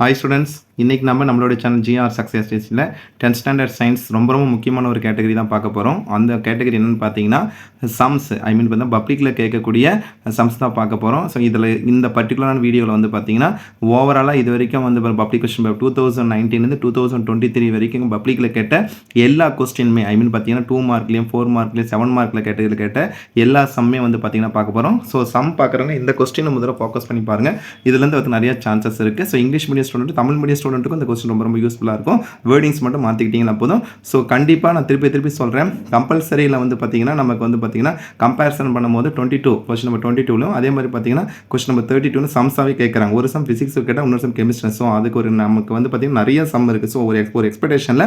Hi students, இன்றைக்கி நம்ம நம்மளோட சேனல் ஜிஆர் சக்ஸஸ் டேஸில் டென்த் ஸ்டாண்டர்ட் சயின்ஸ் ரொம்ப ரொம்ப முக்கியமான ஒரு கேட்டகரி தான் பார்க்க போகிறோம் அந்த கேட்டகரி என்னென்னு பார்த்தீங்கன்னா சம்ஸ் ஐ மீன் பார்த்தா பப்ளிக்கில் கேட்கக்கூடிய சம்ஸ் தான் பார்க்க போகிறோம் ஸோ இதில் இந்த பர்டிகுலரான வீடியோவில் வந்து பார்த்தீங்கன்னா ஓவராலாக இது வரைக்கும் வந்து பப்ளிக் கொஸ்டின் டூ தௌசண்ட் நைன்டீன்லேருந்து டூ தௌசண்ட் டுவெண்ட்டி த்ரீ வரைக்கும் பப்ளிக்கில் கேட்ட எல்லா கொஸ்டினுமே ஐ மீன் பார்த்தீங்கன்னா டூ மார்க்லேயும் ஃபோர் மார்க்லேயும் செவன் மார்க்கில் கேட்டதில் கேட்ட எல்லா சம்மே வந்து பார்த்தீங்கன்னா பார்க்க போகிறோம் ஸோ சம் பார்க்குறவங்க இந்த கொஸ்டினை முதல்ல ஃபோக்கஸ் பண்ணி பாருங்கள் இதுலேருந்து வந்து நிறைய சான்சஸ் இருக்குது so English medium student Tamil medium ஸ்டூடெண்ட்டுக்கும் இந்த கொஸ்டின் ரொம்ப ரொம்ப யூஸ்ஃபுல்லாக இருக்கும். வேர்டிங்ஸ் மட்டும் மாற்றிக்கிட்டிங்கன்னா போதும். ஸோ கண்டிப்பாக நான் திருப்பி திருப்பி சொல்கிறேன் கம்பல்சரியில் வந்து பார்த்தீங்கன்னா நமக்கு வந்து பார்த்தீங்கன்னா கம்பேரிசன் பண்ணும்போது twenty two question number twenty டூலும் அதே மாதிரி பார்த்தீங்கன்னா கொஸ்டின் நம்பர் தேர்ட்டி டூனு சம்ஸாகவே கேட்குறாங்க ஒரு சம் ஃபிசிக்ஸ் கேட்டால் இன்னொரு சம் கெமிஸ்ட்ரி ஸோ அதுக்கு ஒரு நமக்கு வந்து பார்த்தீங்கன்னா நிறைய சம் இருக்குது ஸோ ஒரு ஒரு எக்ஸ்பெக்டேஷனில்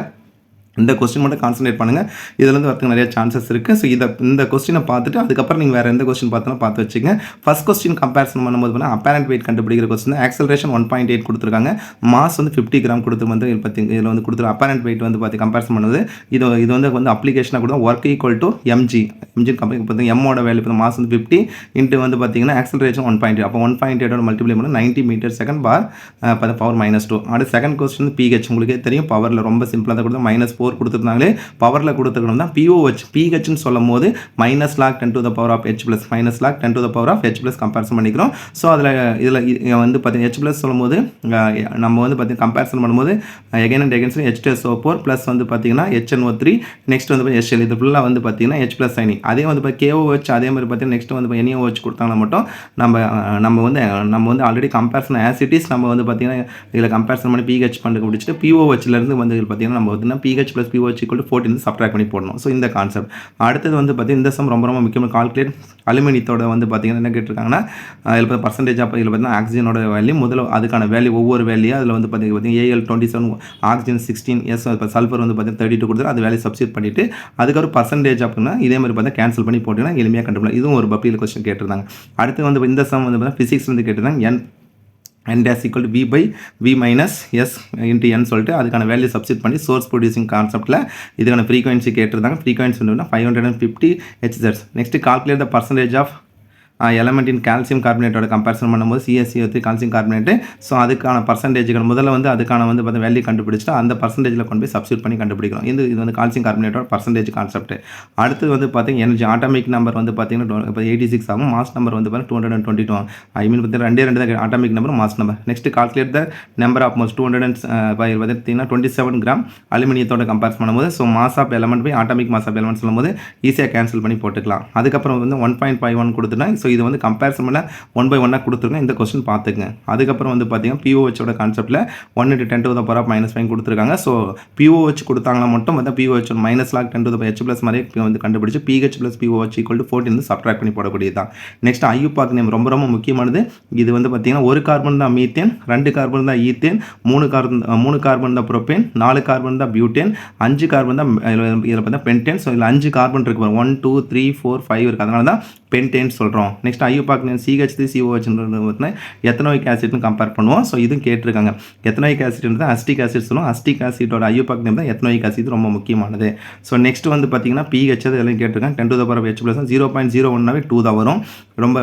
இந்த கொஸ்டின் மட்டும் கான்சன்ட்ரேட் பண்ணுங்கள் இதுலேருந்து வரதுக்கு நிறைய சான்சஸ் இருக்குது ஸோ இதை இந்த கொஸ்டினை பார்த்துட்டு அதுக்கப்புறம் நீங்கள் வேறு எந்த கொஸ்டின் பார்த்தாலும் பார்த்து வச்சுங்க ஃபஸ்ட் கொஸ்டின் கம்பேரிசன் பண்ணும்போது பார்த்தா அப்பேரண்ட் வெயிட் கண்டுபிடிக்கிற question acceleration one point eight கொடுத்துருக்காங்க. மாஸ் வந்து ஃபிஃப்டி கிராம் கொடுத்து வந்து இதில் பற்றி இதில் வந்து கொடுத்துரு அப்பேரண்ட் வெயிட் வந்து பார்த்து கம்பேரிசன் பண்ணுது. இது இது வந்து வந்து அப்ளிகேஷனாக கூட work equal to MG MG company பார்த்தீங்கன்னா எம்மோட வேல்யூ இப்போ மாஸ் வந்து ஃபிஃப்டி இன்ட்டு வந்து பார்த்தீங்கன்னா ஆக்சலரேஷன் ஒன் பாயிண்ட் அப்போ ஒன் பாயிண்ட் எயிட்டோட மல்டிப்ளை பண்ணி நைன்ட்டி மீட்டர் செகண்ட் பார் பார்த்தா பவர் மைனஸ் டூ அடுத்து செகண்ட் கொஸ்டின் பிஹெச் உங்களுக்கே தெரியும். பவரில் ரொம்ப சிம்பிளாக தான் கொடுத்து மைனஸ் ஃபோர் கொடுத்துருந்தாங்களே பவரில் கொடுத்துருக்கணும் தான் பிஓஹெச் பிஹெச்னு சொல்லும் போது minus log ten to the power of H plus minus log ten to the power of H plus comparison பண்ணிக்கிறோம். ஸோ அதில் இதில் வந்து பார்த்தீங்கன்னா ஹெச் ப்ளஸ் சொல்லும் போது நம்ம வந்து பார்த்தீங்கன்னா கம்பேரிசன் பண்ணும்போது எகைன் அண்ட் எகென்ஸ் ஹெச் டெஸ் ஓ ஃபோர் ப்ளஸ் வந்து பார்த்தீங்கன்னா ஹெச்என் ஓ த்ரீ நெக்ஸ்ட் வந்து ஹெச்எல் இது ஃபுல்லாக வந்து பார்த்தீங்கன்னா ஹெச் ப்ளஸ் சைனி அதே வந்து இப்போ கேஓ ஹெச் அதே மாதிரி பார்த்தீங்கன்னா நெக்ஸ்ட் வந்து என்ஏஓ வச்சு கொடுத்தாங்கன்னா மட்டும் நம்ம நம்ம வந்து நம்ம வந்து ஆல்ரெடி கம்பேரிசன் ஆசிட்டிஸ் நம்ம வந்து பார்த்தீங்கன்னா இதில் கம்பேரிசன் பண்ணி பிஹெச் பண்ணி பிடிச்சிட்டு பிஓஹெச்லேருந்து வந்து பார்த்தீங்கன்னா நம்ம பார்த்தீங்கன்னா pH plus pOH equal fourteen subtract பண்ணி போடணும். ஸோ இந்த கான்செப்ட் அடுத்தது வந்து பார்த்தீங்கன்னா இந்த சம் ரொம்ப ரொம்ப முக்கியமான கால்குலேட் அலுமினியத்தோட வந்து பார்த்தீங்கன்னா என்ன கேட்டிருக்காங்கன்னா இதில் பார்த்து பர்சன்டேஜ் ஆஃப் இதில் பார்த்தீங்கன்னா ஆக்சிஜனோட வேல்யூ முதல்ல அதுக்கான வேல்யூ ஒவ்வொரு வேல்யூ அதில் வந்து பார்த்தீங்கன்னா AL twenty seven oxygen sixteen S இப்போ சல்ஃபர் வந்து பார்த்தீங்கன்னா தேர்ட்டி டூ கொடுத்து அது வேல்யூ சப்ஸ்டியூட் பண்ணிவிட்டு அதுக்கப்புறம் பர்சன்டேஜ் அப்படின்னா இதே மாதிரி பார்த்தா கேன்சல் பண்ணி போட்டிங்கன்னா எளிமையாக கண்டுபிடிக்கலாம். இதுவும் ஒரு பப்ளியில் கொஸ்டின் கேட்டிருந்தாங்க. அடுத்து வந்து இந்த சம் வந்து பார்த்தீங்கன்னா ஃபிசிக்ஸ் வந்து கேட்டிருந்தாங்க என் n dash equal to v by v minus s into n சொல்லிட்டு அதுக்கான வேல்யூ சப்ஸ்டிட் பண்ணி சோர்ஸ் ப்ரொடியூசிங் கான்செப்ட்டில் இதுக்கான ஃப்ரீக்வன்சி கேட்டிருந்தாங்க. ஃப்ரீக்வன்சி வந்து five hundred and fifty HS next calculate the percentage of எலமெண்ட்டின் calcium கார்பனேட்டோட கம்பேரிசன் பண்ணும்போது சிஎஸ்சி வந்து கால்சியம் கார்பனேட்டு ஸோ அதுக்கான பர்சன்டேஜ்கள் முதல்ல வந்து அதுக்கான வந்து பார்த்தா வேல்யூ கண்டுபிடிச்சிட்டு அந்த பர்சன்டேஜில் கொண்டு போய் சப்ஸ்டியூட் பண்ணி கண்டுபிடிக்கிறோம் இது இது வந்து கால்சியம் கார்பனேட்டோட பர்சன்டேஜ் கான்செப்ட் அடுத்து வந்து பார்த்தீங்கன்னா எனர்ஜி ஆட்டோமிக் நம்பர் வந்து பார்த்தீங்கன்னா இப்போ எயிட்டி சிக்ஸ் ஆகும். மாஸ் நம்பர் வந்து பார்த்தீங்கன்னா two hundred and twenty two I mean பார்த்தீங்கன்னா ரெண்டே ரெண்டு தான் atomic number mass number next calculate the number of most two hundred and பார்த்தீங்கன்னா டுவெண்ட்டி செவன் கிராம் அலுமினியத்தோட கம்பேர் பண்ணும்போது ஸோ மாஸ் ஆஃப் எலமெண்ட் போய் ஆட்டோமிக் மாஸ் ஆஃப் எலமெண்ட் சொல்லும்போது ஈஸியாக கேன்சல் பண்ணி போட்டுக்கலாம். அதுக்கப்புறம் வந்து ஒன் பாயிண்ட் ஃபைவ் ஒன் கொடுத்துனா ஸோ இது வந்து கம்பேரிசன் பண்ண ஒன் பை ஒன்னாக கொடுத்துருங்க. இந்த கொஸ்டின் பார்த்துங்க அதுக்கப்புறம் வந்து பார்த்தீங்கன்னா பிஓஹெச்சோட கான்செப்ட்டில் one into ten to the power of minus five கொடுத்துருக்காங்க. ஸோ பிஓஹெச் கொடுத்தாங்கன்னா மட்டும் வந்து pOH minus log ten to the H plus மாதிரி வந்து கண்டுபிடிச்சு pH plus pOH equal to fourteen வந்து சப்ட்ராக்ட் பண்ணி போடக்கூடியது தான். நெக்ஸ்ட் ஐயூபாக் நேம் ரொம்ப ரொம்ப முக்கியமானது. இது வந்து பார்த்தீங்கன்னா ஒரு கார்பன் தான் மீத்தேன் ரெண்டு கார்பன் தான் ஈத்தேன் மூணு கார்பன் மூணு கார்பன் தான் ப்ரோப்பேன் நாலு கார்பன் தான் பியூட்டேன் அஞ்சு கார்பன் தான் இதில் பார்த்தா பென்டேன் ஸோ இதில் அஞ்சு கார்பன் இருக்கு one two three four five இருக்குது அதனால தான் பென்டேன்னு சொல்கிறோம் next IUPAC name CH three சிஓஹெச்ன்றது பார்த்தீங்கன்னா எத்தனோயிக் ஆசிட்னு கம்பேர் பண்ணுவோம். ஸோ இதுவும் கேட்டிருக்காங்க. எத்தனோயிக் ஆசிட்ன்றது அஸ்டிக் ஆசிட் சொல்லுவோம். அஸ்டிக் ஆசிட்டோட ஐயோபாக் நேம் தான் எத்தனோயிக் ஆசிட் ரொம்ப முக்கியமானது. ஸோ நெக்ஸ்ட் வந்து பார்த்தீங்கன்னா பிஹெச் எல்லாம் கேட்டிருக்காங்க. Ten to the power H plus zero point zero ஒன்னாவே டூ தான் வரும். ரொம்ப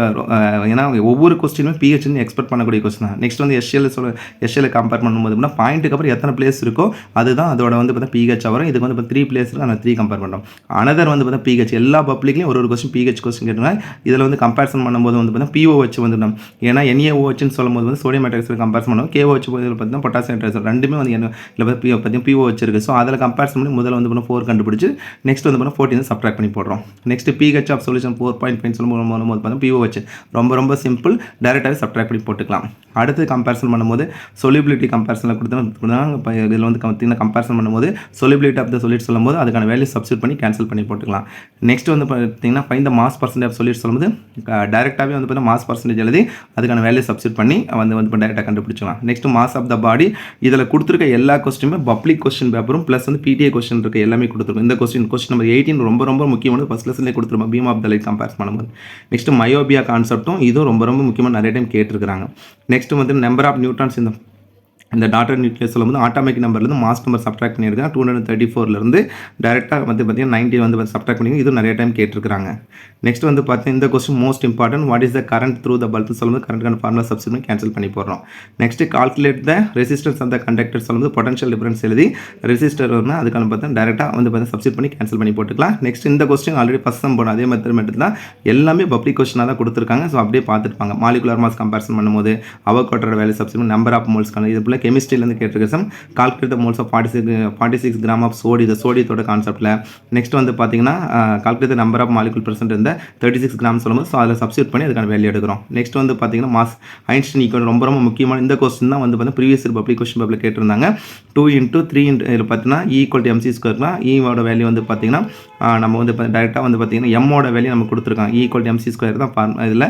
ஏன்னா ஒவ்வொரு கொஸ்டினுமே பிஹெச்னு எக்ஸ்பெக்ட் பண்ணக்கூடிய கொஸ்டின் தான். நெக்ஸ்ட் வந்து எஸ்எல் சொல்ல எஸ்எல் கம்பேர் பண்ணும்போது பாயிண்ட்டுக்கு அப்புறம் எத்தனை பிளேஸ் இருக்கோ அதுதான் அதோட வந்து பார்த்தா பிஹெச் வரும். இதுக்கு வந்து இப்போ த்ரீ பிளேஸ் இருக்குது அந்த த்ரீ கம்பேர் பண்ணுறோம் அனதர் வந்து பார்த்தா பிஹெச் எல்லா பப்ளிக்லையும் ஒரு ஒரு கொஸ்டின் பிஹெச் கொஸ்டின் கேட்டிருக்காங்க. இதில் வந்து கம்பேரிசன் பண்ணும்போது வந்து பார்த்தீங்கன்னா பிஓ வச்சு வந்து ஏன்னா என்ஏஓஹெச்னு சொல்லும்போது வந்து சோடியம் ஹைட்ராக்சைடு கம்பேரிசன் பண்ணுவோம். கேஓ வச்சு பார்த்தீங்கன்னா பொட்டாசியம் ரெண்டுமே வந்து என்ன இல்லை பார்த்தீங்கன்னா பிஓ வச்சிருக்கு ஸோ அதில் கம்பேரிசன் பண்ணி முதல்ல வந்து ஃபோர் கண்டுபிடிச்சு நெக்ஸ்ட் வந்து பார்த்தீங்கன்னா ஃபோர்ட்டின் சப்ட்ராக்ட் பண்ணி போடுறோம். Next pH of solution four point five சொல்லும் போது பார்த்தீங்கன்னா பிஓ வச்சு ரொம்ப ரொம்ப சிம்பிள் டேரெக்டாகவே சப்ட்ராக்ட் பண்ணி போட்டுக்கலாம். அடுத்து கம்பேரிசன் பண்ணும்போது சொலிபிலிட்டி கம்பேரிசனில் கொடுத்தா இதில் வந்து பார்த்தீங்கன்னா கம்பேரிசன் பண்ணும்போது சொலிபிலிட்டி ஆஃப் த சொல்லிட்டு சொல்லும்போது அதுக்கான வேல்யூ சப்ஸ்டியூட் பண்ணி கேன்சல் பண்ணி போட்டுக்கலாம். நெக்ஸ்ட் வந்து பார்த்தீங்கன்னா ஃபைன் த மாஸ் பர்சன்டேஜ் சொல்லிட்டு சொல்லும்போது டேரெக்டாகவே வந்து பார்த்தீங்கன்னா மாஸ் பர்சன்டேஜ் எழுதி அதுக்கான வேல்யூ சப்ஸ்டியூட் பண்ணி வந்து வந்து இப்போ டேரெக்டாக கண்டுபிடிச்சலாம் next mass of the body இதில் கொடுத்துருக்க எல்லா கொஸ்டினுமே பப்ளிக் கொஸ்டின் பேப்பரும் ப்ளஸ் வந்து பிடிஏ கொஸ்டின் இருக்க எல்லாமே கொடுத்துருக்கும். இந்த கொஸ்டின் கொஸ்டின் நம்பர் எயிட்டின் ரொம்ப ரொம்ப முக்கியமானது ஃபஸ்ட் லெசன்லேயே கொடுத்துருப்போம் beam of the light compare பண்ணும்போது. நெக்ஸ்ட் மயோபியா கான்செப்ட்டும் இதுவும் ரொம்ப ரொம்ப முக்கியமாக நிறைய டைம் கேட்டிருக்காங்க நெக்ஸ்ட் வந்து நம்பர் ஆஃப் நியூட்ரான்ஸ் இந்த இந்த டாட்டர் நியூக்ளியஸ் சொல்லும்போது ஆட்டோமிக் நம்பர்லேருந்து மாஸ் நம்பர் சப்ட்ராக்ட் பண்ணியிருக்கேன் டூ ஹண்ட்ரட் தேர்ட்டி ஃபோர்லேருந்து டேரெக்டாக வந்து பார்த்தீங்கன்னா நைன்டி வந்து சப்ட்ராக்ட் பண்ணி இது நிறைய டைம் கேட்டிருக்காங்க நெக்ஸ்ட் வந்து பார்த்தீங்கன்னா இந்த question most important what is the current through the bulb சொல்லும்போது கரண்ட் ஃபார்முலா சப்ஸ்டிட் கேன்சல் பண்ணி போடுறோம். நெக்ஸ்ட் கால்குலேட் த ரெசிஸ்டன்ஸ் அந்த கண்டக்டர் சொல்லும்போது பொட்டன்ஷியல் டிஃபரன்ஸ் எழுதி ரெசிஸ்டர் வந்து அதுக்கான பார்த்தா டேரெக்டாக வந்து பார்த்தா சப்ஸ்டிட் பண்ணி கேன்சல் பண்ணி போட்டுக்கலாம். நெக்ஸ்ட் இந்த கொஸ்டின் ஆல்ரெடி ஃபஸ்ட் சம் போடும். அதே மெத்தட் மெத்தட் தான் எல்லாமே பப்ளிக் கொஸ்டினாக தான் கொடுத்துருக்காங்க. ஸோ அப்படியே பார்த்துருப்பாங்க மாலிகுலர் மாஸ் கம்பேரிசன் பண்ணும்போது அவகோட்டோட வேலை சப்ஸ்டிட் நம்பர் ஆஃப் மோல்ஸ்க்கான இது போல் கெமிஸ்ட்ரியிலேருந்து கேட்டிருக்க sum calculate the moles of forty six forty six gram of சோடி இந்த சோடியத்தோட கான்செப்ட்டில் நெக்ஸ்ட் வந்து பார்த்தீங்கன்னா calculate the number of molecule present இருந்த தேர்ட்டி சிக்ஸ் கிராம் சொல்லும்போது ஸோ அதில் சப்ஸ்டியூட் பண்ணி அதுக்கான வேல்யூ எடுக்கிறோம். நெக்ஸ்ட் வந்து பார்த்தீங்கன்னா மாஸ் ஐன்ஸ்டின் ஈக்குவல் ரொம்ப ரொம்ப முக்கியமான இந்த கொஸ்டின் தான் வந்து பார்த்தீங்கன்னா ப்ரீவியஸ் பப்ளிக் கொஸ்டின் பப்ளிக் கேட்டிருந்தாங்க. டூ இன்ட்டு த்ரீ இன்ட்டு இதில் பார்த்தீங்கன்னா ஈக்குவல் டு எம்சி ஸ்கொயர்னா ஈவோட வேல்யூ வந்து பார்த்தீங்கன்னா நம்ம வந்து டேரெக்டாக வந்து பார்த்தீங்கன்னா எம்மோட வேல்யூ நம்ம கொடுத்துருக்காங்க equal to e MC square தான் ஃபார்ம் இதில்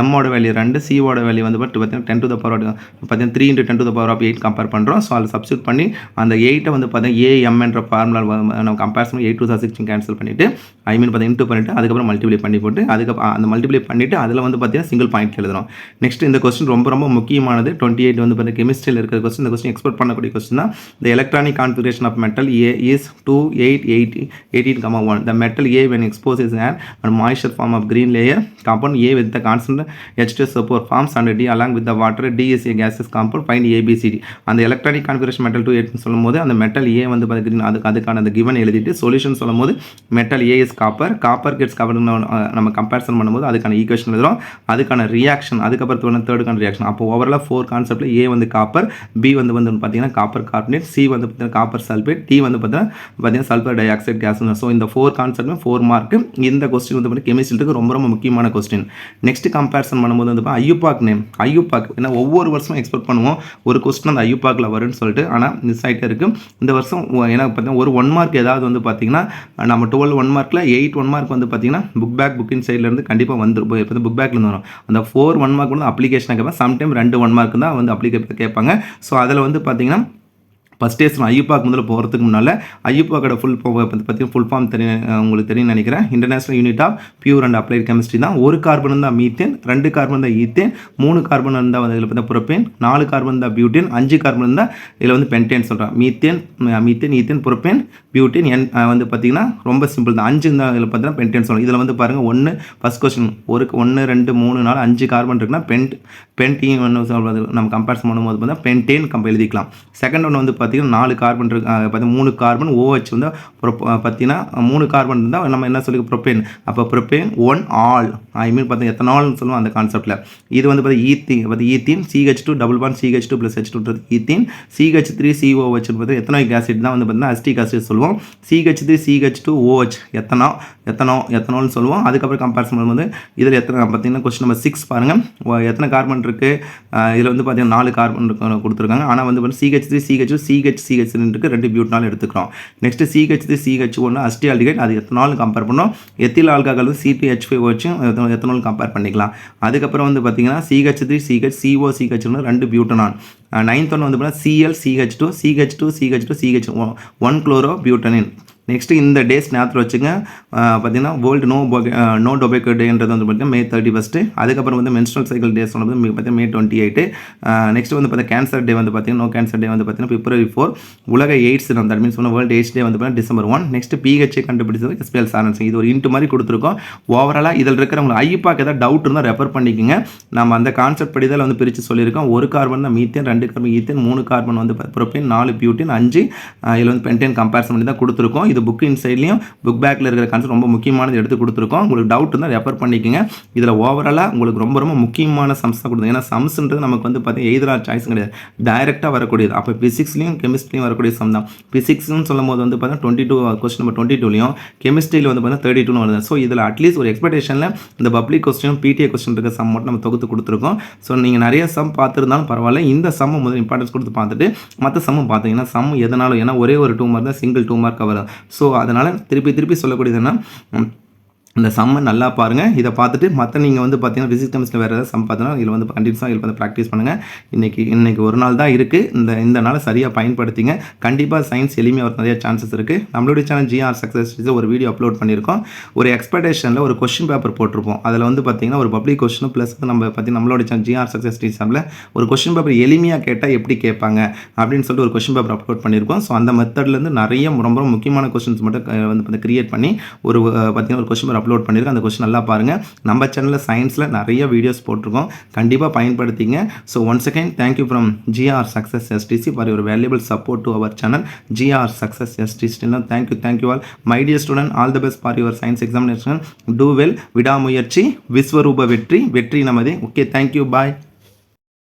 எம்மோட வேல்யூ ரெண்டு சிஓட வேல்யூ வந்து பார்த்து பார்த்தீங்கன்னா டென் டு த பவர் பார்த்தீங்கன்னா three into ten to the power of eight compare பண்ணுறோம் ஸோ அதில் சப்ஸ்டியூட் பண்ணி அந்த எயிட்டை வந்து பார்த்தீங்கன்னா ஏஎம் என்ற ஃபார்முலா நம்ம கம்பேர் பண்ணி எயிட் டூ சிக்ஸ்டின் கேன்சல் பண்ணிவிட்டு ஐ மீன் பார்த்தீங்கன்னா இன்ட்டு பண்ணிவிட்டு அதுக்கப்புறம் மல்டிப்ளை பண்ணி போட்டு அதுக்கப்புறம் அந்த மல்டிப்ளை பண்ணிவிட்டு அதில் வந்து பார்த்தீங்கன்னா சிங்கிள் பாயிண்ட் எழுதணும். நெக்ஸ்ட் இந்த கொஸ்டின் ரொம்ப ரொம்ப முக்கியமானது. டுவெண்ட்டி எயிட் வந்து பார்த்தீங்கன்னா கெமிஸ்ட்ரியில் இருக்கிற கொஸ்டின் இந்த கொஸ்டின் எக்ஸ்போர்ட் பண்ணக்கூடிய கொஸ்டின் தான். The electronic configuration of metal A is 2 8 8 18 comma 1 the metal A when exposed is an and moisture form of green layer compound A with the constant H2 two S O four forms and D along with the water is a compound fine ABCD அந்த electronic configuration metal two எயிட்னு சொல்லும்போது அந்த metal ஏ வந்து பார்த்தீங்கன்னா அதுக்கு அதுக்கான அந்த given எழுதிட்டு சொல்யூஷன் சொல்லும்போது metal A is copper copper gets copper நம்ம கம்பேரிசன் பண்ணும்போது அதுக்கான ஈக்குவேஷன் எழுதுறோம். அதுக்கான ரியாக்ஷன் அதுக்கப்புறம் தேர்டுக்கான ரியாக்ஷன் அப்போ ஓவராலாக ஃபோர் கான்செப்ட்டில் ஏ வந்து காப்பர் பி வந்து வந்து பார்த்தீங்கன்னா காப்பர் கார்பனேட் சி வந்து பார்த்தீங்கன்னா காப்பர் சல்பேட் டி வந்து பார்த்தீங்கன்னா பார்த்தீங்கன்னா சல்ஃபர் டை ஆக்சைடு கேஸ் ஸோ இந்த ஃபோர் கான்செப்ட்மே ஃபோர் மார்க் இந்த கொஸ்டின் வந்து பார்த்தீங்கன்னா கெமிஸ்ட்ரிக்கு ரொம்ப ரொம்ப முக்கியமான கொஸ்டின் நெக்ஸ்ட் கம்பேரிசன் பண்ணும்போது வந்து பார்த்தா ஐயூபாக் நேம் ஐயூபாக் ஏன்னா ஒவ்வொரு வருஷமும் எக்ஸ்பெக்ட் பண்ணுவோம். ஒரு கொஸ்டின் அந்த ஐயூபாக்கில் வரும்னு சொல்லிட்டு. ஆனால் மிஸ் ஆகிட்டே இருக்கு. இந்த வருஷம் ஏன்னா பார்த்தீங்கன்னா ஒரு ஒன் மார்க் ஏதாவது வந்து பார்த்தீங்கன்னா நம்ம டுவெல் ஒன் மார்க்கில் எயிட் ஒன் மார்க் வந்து பார்த்தீங்கன்னா புக் பேக் புக்கின் சைட்லேருந்து கண்டிப்பாக வந்துடும் இப்போ புக் பேக்லேருந்து வரும். அந்த ஃபோர் ஒன் மார்க் வந்து அப்ளிகேஷன் கேட்பாங்க சம்டைம் ரெண்டு ஒன் மார்க் தான் வந்து அப்ளிகே கேட்பாங்க. ஸோ அதில் வந்து பார்த்தீங்கன்னா ஃபஸ்ட் டேஸ் நான் முதல்ல போகிறதுக்கு முன்னால் ஐயப்பாக்கோட ஃபுல் பற்றி ஃபுல் ஃபார்ம் தெரியும் உங்களுக்கு தெரியும் நினைக்கிறேன். International unit of pure and applied chemistry தான். ஒரு கார்பன் இருந்தால் மீத்தேன் ரெண்டு கார்பன் தான் ஈத்தேன் மூணு கார்பன் இருந்தால் வந்து இதில் பார்த்தா புரோப்பேன் நாலு கார்பன் தான் பியூட்டேன் அஞ்சு கார்பன் இருந்தால் இதில் வந்து பென்டேன் சொல்கிறேன் methane methane ethane propane butane என் வந்து பார்த்தீங்கன்னா ரொம்ப சிம்பிள் தான். அஞ்சு இருந்தால் இதில் பார்த்தீங்கன்னா பென்டேன் சொல்கிறோம் இதில் வந்து பாருங்கள் ஒன்று ஃபஸ்ட் கொஸ்டின் ஒரு ஒன்று ரெண்டு மூணு நாலு அஞ்சு கார்பன் இருக்குன்னா பென்ட் பென்டீன் ஒன்று சொல்கிறது நம்ம கம்பேரிசன் பண்ணும்போது பார்த்தா பென்டேன் கம்ப எழுதிக்கலாம். செகண்ட் ஒன்று வந்து பார்த்தீங்கன்னா நாலு கார்பன் இருக்கு. பார்த்தீங்கன்னா மூணு கார்பன் ஓஹெச் OH வந்து பார்த்தீங்கன்னா மூணு கார்பன் இருந்தால் நம்ம என்ன சொல்லி ப்ரொப்பேன் அப்போ propane one ol I mean பார்த்தீங்கன்னா எத்தனால்னு சொல்லுவோம் அந்த கான்செப்ட்டில் இது வந்து பார்த்தீங்கன்னா ஈத்தி பார்த்து ethene CH two double one CH two plus H டூன்றது ethene CH three சிஓஹெச்னு பார்த்தீங்கன்னா பார்த்து கேசிட் ஆசிட் தான் வந்து பார்த்தீங்கன்னா அஸ்டிக் ஆசிட் சொல்லுவோம். CH three CH two OH எத்தனோ எத்தனோ எத்தனோன்னு சொல்லுவோம் அதுக்கப்புறம் கம்பேரிசன் பண்ணும்போது இதில் எத்தனை பார்த்தீங்கன்னா கொஸ்டின் நம்பர் சிக்ஸ் பாருங்கள் எத்தனை கார்பன் இருக்குது இதில் வந்து பார்த்தீங்கன்னா நாலு கார்பன் இருக்கு கொடுத்துருக்காங்க ஆனால் வந்து பார்த்தீங்கன்னா CH three CH CH CH இருக்குது ரெண்டு பியூட்னால் எடுத்துக்கிறோம் நெக்ஸ்ட்டு சிஹெச் த்ரீ சிஹெச் ஒன்று அஸ்டி ஆல்டிகேட் அது எத்தனால் கம்பேர் பண்ணோம் எத்தில் ஆல்கஹால் வந்து சிபிஹெச் ஃபைவ் வச்சும் எத்தனால் கம்பேர் பண்ணிக்கலாம் அதுக்கப்புறம் வந்து பார்த்தீங்கன்னா CH three CH CO CH ரெண்டு பியூட்டனான் நைன்த் ஒன்று வந்து பார்த்தீங்கன்னா CL CH two CH two CH two CH one chloro பியூட்டனின் next இந்த டேஸ் ஞாபகத்தில் வச்சுங்க. பார்த்தீங்கன்னா வேர்ல்டு நோ நோ டொபேக்கோ டேன்றது வந்து பார்த்தீங்கன்னா மே தேர்ட்டி ஃபஸ்ட்டு அதுக்கப்புறம் வந்து மென்ஸ்ட்ரல் சைக்கிள் டேஸ் வந்து பார்த்தீங்கன்னா மே டுவெண்ட்டி எயிட்டு நெக்ஸ்ட் வந்து பார்த்தீங்கன்னா கேன்சர் டே வந்து பார்த்தீங்கன்னா நோ கேன்சர் டே வந்து பார்த்தீங்கன்னா பிப்ரவரி ஃபோர் உலக எய்ட்ஸ் நம்ம that means world AIDS day வந்து பார்த்தீங்கன்னா டிசம்பர் ஒன் நெக்ஸ்ட் பிஹெச்ஏ கண்டுபிடிச்சது எஸ்பிஎல் சாரன்ஸ் இது ஒரு இன்ட்டு மாதிரி கொடுத்துருக்கோம். ஓவராலாக இதில் இருக்கிறவங்க ஐப்பாக்கு ஏதாவது டவுட் இருந்தால் ரெஃபர் பண்ணிக்கோங்க. நம்ம அந்த கான்செப்ட் படி வந்து பிரித்து சொல்லியிருக்கோம். ஒரு கார்பன் தான் மீத்தேன் ரெண்டு கார்பன் ஈத்தேன் மூணு கார்பன் வந்து ப்ரோப்பேன் நாலு பியூட்டின் அஞ்சு. இதில் வந்து பென்டேன் கம்பேரிசன் பண்ணி தான் கொடுத்துருக்கோம். இது புக் இன்சைட்லையும் புக் பேக்கில் இருக்கிற கான்செப்ட் ரொம்ப முக்கியமானது எடுத்து கொடுத்துருக்கோம். உங்களுக்கு டவுட் இருந்தால் ரெஃபர் பண்ணிக்கோங்க. இதில் ஓவராலாக உங்களுக்கு ரொம்ப ரொம்ப முக்கியமான சம்ஸ் தான் கொடுத்தோம் ஏன்னா சம்ஸ்ன்றது நமக்கு வந்து பார்த்தீங்கன்னா எய்தரா சாய்ஸ் கிடையாது. டைரெக்டாக வரக்கூடியது. அப்போ ஃபிசிக்ஸ்லையும் கெமிஸ்ட்ரியும் வரக்கூடிய சம் தான். ஃபிசிக்ஸ்னு சொல்லும் போது வந்து பார்த்தீங்கன்னா twenty two question number twenty டூலையும் கெமிஸ்ட்ரியில் வந்து பார்த்தீங்கன்னா தேர்ட்டி டூன்னு வருது. ஸோ இதில் அட்லீஸ்ட் ஒரு எக்ஸ்பெக்டேஷனில் இந்த பப்ளிக் கொஸ்டின் பிடிஏ கொஸ்டின் இருக்க சம் மட்டும் நம்ம தொகுத்து கொடுத்துருக்கோம். ஸோ நீங்கள் நிறைய சம் பார்த்துருந்தாலும் பரவாயில்ல. இந்த சம்மை முதல் இம்பார்ட்டன்ஸ் கொடுத்து பார்த்துட்டு மற்ற சம்மும் பார்த்தீங்கன்னா சம் எதனாலும் ஏன்னா ஒரே ஒரு டூ மார்க் தான் சிங்கிள் டூ மார்க் வரும். ஸோ அதனால் திருப்பி திருப்பி சொல்லக்கூடியது என்ன? இந்த சம்மை நல்லா பாருங்கள் இதை பார்த்துட்டு மற்ற நீங்கள் வந்து பார்த்தீங்கன்னா ஃபிசிக்ஸ் கெமிஸ்ட்ரி வேறு ஏதாவது சம் பார்த்தீங்கன்னா இதில் வந்து கண்டிப்பாக இதில் வந்து ப்ராக்டிஸ் பண்ணுங்கள் இன்றைக்கி இன்றைக்கி ஒரு நாள் தான் இருக்குது இந்த இந்த நாளை சரியாக பயன்படுத்திங்க. கண்டிப்பாக சயின்ஸ் எளிமையாக ஒரு நிறைய சான்சஸ் இருக்குது நம்மளுடைய சேனல் ஜிஆர் சக்ஸஸ் ஒரு வீடியோ அப்லோட் பண்ணியிருக்கோம். ஒரு எக்ஸ்பெக்டேஷனில் ஒரு கொஷின் பேப்பர் போட்டிருப்போம். அதில் வந்து பார்த்தீங்கன்னா ஒரு பப்ளிக் கொஷின் ப்ளஸ் நம்ம பார்த்தீங்கன்னா நம்மளோட சேனல் ஜிஆர் சக்ஸஸ் டீச்சரில் ஒரு கொஷின் பேப்பர் எளிமையாக கேட்டால் எப்படி கேட்பாங்க? அப்படின்னு சொல்லிட்டு ஒரு கொஷின் பேப்பர் அப்லோட் பண்ணியிருக்கோம். ஸோ அந்த மெத்தட்லேருந்து நிறைய ரொம்ப ரொம்ப முக்கியமான கொஷின்ஸ் மட்டும் வந்து வந்து கிரியேட் பண்ணி ஒரு பார்த்திங்கன்னா ஒரு கொஷின் பேப்பர் அப்லோட் பண்ணியிருக்கோம் அந்த கொஸ்டின் நல்லா பாருங்கள் நம்ம சேனலில் சயின்ஸில் நிறைய வீடியோஸ் போட்டிருக்கோம். கண்டிப்பாக பயன்படுத்திங்க. So once again thank you from GR success STC for your valuable support to our channel GR success STC thank you thank you all my dear student all the best for your science examination do well விடாமுயற்சி. விஸ்வரூப வெற்றி. வெற்றி நமதே. Okay thank you bye